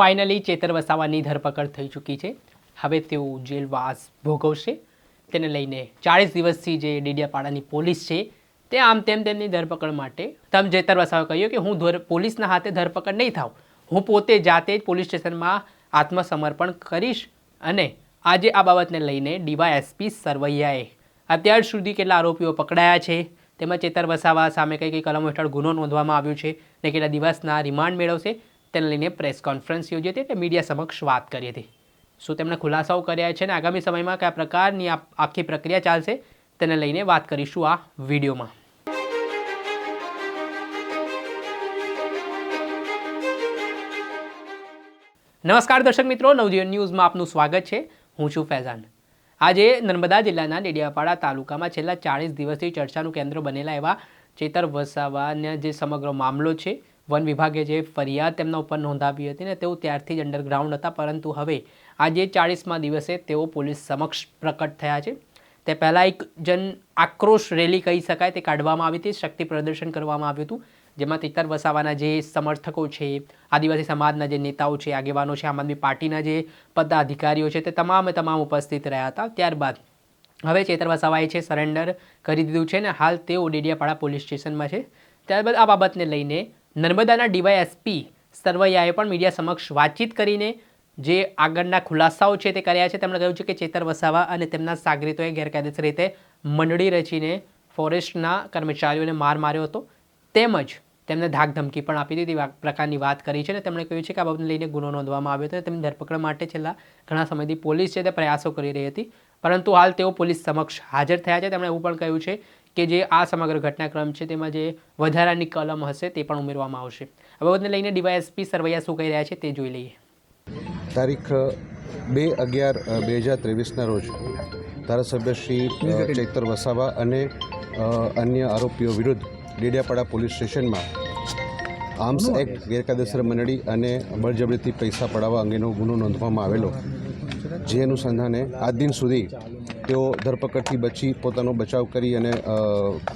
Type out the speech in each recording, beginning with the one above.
Finally Chaitar વસાવાની ધરપકડ થઈ ચૂકી છે. હવે તેઓ જેલવાસ ભોગવશે. તેને લઈને ચાળીસ દિવસથી જે ડેડિયાપાડાની પોલીસ છે, તે આમ તેમ તેમની ધરપકડ માટે, તમ ચેતર વસાવે કહ્યું કે હું ધર, પોલીસના હાથે ધરપકડ નહીં થાઉં. હું પોતે જાતે જ પોલીસ સ્ટેશનમાં આત્મસમર્પણ કરીશ અને આજે આ બાબતને લઈને ડીવાયએસપી સરવૈયાએ અત્યાર સુધી કેટલા આરોપીઓ પકડાયા છે, તેમાં ચેતર વસાવા સામે કઈ કઈ કલમો હેઠળ ગુનો નોંધવામાં આવ્યો છે ને કેટલા દિવસના રિમાન્ડ મેળવશે તેને લઈને પ્રેસ કોન્ફરન્સ યોજી હતી અને મીડિયા સમક્ષ વાત કરી હતી. શું તેમણે ખુલાસાઓ કર્યા છે અને આગામી સમયમાં કયા પ્રકારની આખી પ્રક્રિયા ચાલશે તેને લઈને વાત કરીશું આ વિડીયોમાં. નમસ્કાર દર્શક મિત્રો, નવજીવન ન્યૂઝમાં આપનું સ્વાગત છે. હું છું ફૈઝાન. આજે નર્મદા જિલ્લાના ડેડિયાપાડા તાલુકામાં છેલ્લા ચાળીસ દિવસથી ચર્ચાનું કેન્દ્ર બનેલા એવા ચેતર વસાવાના જે સમગ્ર મામલો છે વન વિભાગે જે ફરિયાદ તેમના ઉપર નોંધાવી હતી ને તેઓ ત્યારથી જ અંડરગ્રાઉન્ડ હતા, પરંતુ હવે આજે ચાળીસમાં દિવસે તેઓ પોલીસ સમક્ષ પ્રકટ થયા છે. તે પહેલાં એક જન આક્રોશ રેલી કહી શકાય તે કાઢવામાં આવી હતી, શક્તિ પ્રદર્શન કરવામાં આવ્યું હતું, જેમાં તિતર વસાવાના જે સમર્થકો છે, આદિવાસી સમાજના જે નેતાઓ છે, આગેવાનો છે, આમ આદમી પાર્ટીના જે પદાધિકારીઓ છે તે તમામે તમામ ઉપસ્થિત રહ્યા હતા. ત્યારબાદ હવે ચેતર વસાવાએ છે સરેન્ડર કરી દીધું છે ને હાલ તેઓ ડેડિયાપાડા પોલીસ સ્ટેશનમાં છે. ત્યારબાદ આ બાબતને લઈને નર્મદાના ડીવાયએસપી સરવૈયાએ પણ મીડિયા સમક્ષ વાતચીત કરીને જે આગળના ખુલાસાઓ છે તે કર્યા છે, તેમણે કહ્યું છે કે ચેતર વસાવા અને તેમના સાગરીતોએ ગેરકાયદેસર રીતે મંડળી રચીને ફોરેસ્ટના કર્મચારીઓને માર માર્યો હતો. તેમજ તેમને ધાક ધમકી પણ આપી દીધી પ્રકારની વાત કરી છે અને તેમણે કહ્યું છે કે આ બાબતને લઈને ગુનો નોંધવામાં આવ્યો હતો અને તેમની ધરપકડ માટે છેલ્લા ઘણા સમયથી પોલીસ છે તે પ્રયાસો કરી રહી હતી. પરંતુ હાલ તેઓ પોલીસ સમક્ષ હાજર થયા છે. તેમણે એવું પણ કહ્યું છે કે જે આ સમગ્ર ઘટનાક્રમ છે તેમાં જે વધારાની કલમ હશે તે પણ ઉમેરવામાં આવશે. આ બાબતને લઈને ડીવાયએસપી સરવૈયા શું કહી રહ્યા છે તે જોઈ લઈએ. તારીખ બે અગિયાર બે હજાર ત્રેવીસના રોજ ધારાસભ્ય શ્રી ચૈતર વસાવા અને અન્ય આરોપીઓ વિરુદ્ધ ડેડિયાપાડા પોલીસ સ્ટેશનમાં આર્મ્સ એક્ટ ગેરકાયદેસર મંડળી અને બળજબરીથી પૈસા પડાવવા અંગેનો ગુનો નોંધવામાં આવેલો. જે અનુસંધાને આજ દિન સુધી તેઓ ધરપકડથી બચી પોતાનો બચાવ કરી અને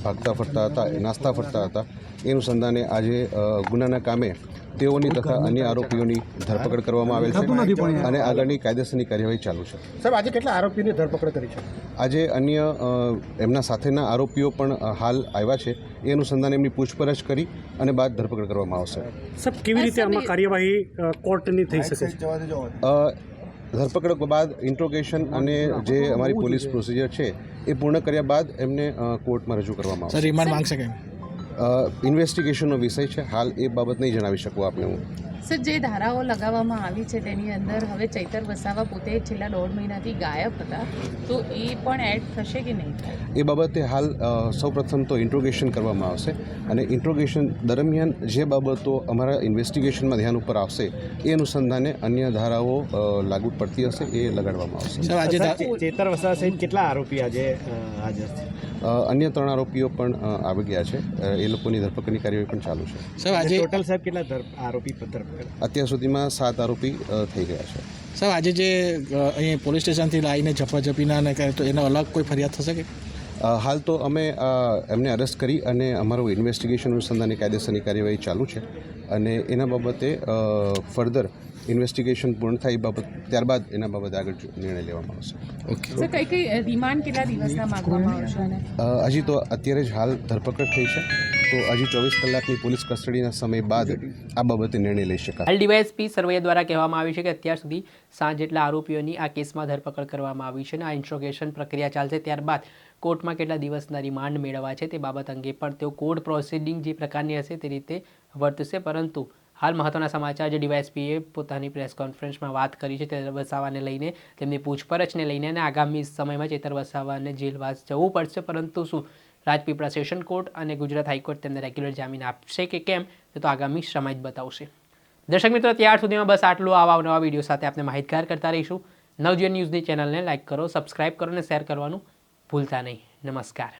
ભાગતા ફરતા હતા નાસ્તા ફરતા હતા. એ અનુસંધાને આજે ગુનાના કામે તેઓની તથા અન્ય આરોપીઓની ધરપકડ કરવામાં આવેલ છે અને આગળની કાયદેસરની કાર્યવાહી ચાલુ છે. સાહેબ આજે કેટલા આરોપીની ધરપકડ કરી છે? આજે અન્ય એમના સાથેના આરોપીઓ પણ હાલ આવ્યા છે. એ અનુસંધાને એમની પૂછપરછ કરી અને બાદ ધરપકડ કરવામાં આવશે. સાહેબ કેવી રીતે આમાં કાર્યવાહી કોર્ટની થઈ શકે? ધરપકડ બાદ ઇન્ટ્રોગેશન અને જે અમારી પોલીસ પ્રોસિજર છે એ પૂર્ણ કર્યા બાદ એમને કોર્ટમાં રજૂ કરવામાં આવશે. રિમાન્ડ માંગશે કેમ? ઇન્વેસ્ટિગેશનનો વિષય છે. હાલ એ બાબત નહીં જણાવી શકું આપને હું. સર જે ધારાઓ લગાવવામાં આવી છે તેની અંદર હવે ચૈતર વસાવા પોતે છેલ્લા દોઢ મહિનાથી ગાયબ હતા. તો એ પણ એડ થશે કે નહીં એ બાબતે હાલ સૌ સૌપ્રથમ તો ઇન્ટ્રોગેશન કરવામાં આવશે અને ઇન્ટ્રોગેશન દરમિયાન જે બાબતો અમારા ઇન્વેસ્ટિગેશનમાં ધ્યાન ઉપર આવશે એ અનુસંધાને અન્ય ધારાઓ લાગુ પડતી હશે એ લગાડવામાં આવશે. આજે ચેતર વસાવા સહિત કેટલા આરોપી આજે હાજર છે? અન્ય ત્રણ આરોપીઓ પણ આવી ગયા છે. એ લોકોની ધરપકડની કાર્યવાહી પણ ચાલુ છે. સાહેબ આજે ટોટલ સાહેબ કેટલા આરોપી ધરપકડ અત્યાર સુધીમાં સાત આરોપી થઈ ગયા છે. સાહેબ આજે જે અહીં પોલીસ સ્ટેશનથી લાવીને ઝપાઝપીના ને કરે તો એનો અલગ કોઈ ફરિયાદ થશે કે? હાલ તો અમે એમને અરેસ્ટ કરી અને અમારું ઇન્વેસ્ટિગેશન અનુસંધાનની કાયદેસરની કાર્યવાહી ચાલુ છે અને એના બાબતે ફર્ધર ઇન્વેસ્ટિગેશન પૂર્ણ થાય એ બાબત ત્યારબાદ એના બાબતે આગળ નિર્ણય લેવામાં આવશે. ઓકે. સર કઈ કઈ રિમાન્ડ કેટલા દિવસના માંગવામાં આવશે? હજી તો અત્યારે જ હાલ ધરપકડ થઈ છે. તો હજી ચોવીસ કલાકની પોલીસ કસ્ટડીના સમય બાદ આ બાબતે નિર્ણય લઈ શકાય હાલ ડીવાયએસપી સરવૈયા દ્વારા કહેવામાં આવ્યું છે કે અત્યાર સુધી સાત જેટલા આરોપીઓની આ કેસમાં ધરપકડ કરવામાં આવી છે અને આ ઇન્ટ્રોગેશન પ્રક્રિયા ચાલશે ત્યારબાદ કોર્ટમાં કેટલા દિવસના રિમાન્ડ મેળવવા છે તે બાબત અંગે પણ તેઓ કોર્ટ પ્રોસિડિંગ જે પ્રકારની હશે તે રીતે વર્તશે. પરંતુ હાલ મહત્વના સમાચાર, જે ડીવાયએસપીએ પોતાની પ્રેસ કોન્ફરન્સમાં વાત કરી છે ચેતર વસાવાને લઈને, તેમની પૂછપરછને લઈને અને આગામી સમયમાં ચેતર વસાવાને જેલવાસ જવું પડશે. પરંતુ શું રાજપીપળા સેશન કોર્ટ અને ગુજરાત હાઈકોર્ટ તેમને રેગ્યુલર જામીન આપશે કે કેમ, તે તો આગામી સમય જ બતાવશે. દર્શક મિત્રો, ત્યાર સુધીમાં બસ આટલું. આવા નવા વીડિયો સાથે આપણે માહિતગાર કરતા રહીશું. નવજીવન ન્યૂઝની ચેનલને લાઇક કરો, સબસ્ક્રાઇબ કરો અને શેર કરવાનું ભૂલતા નહીં. નમસ્કાર.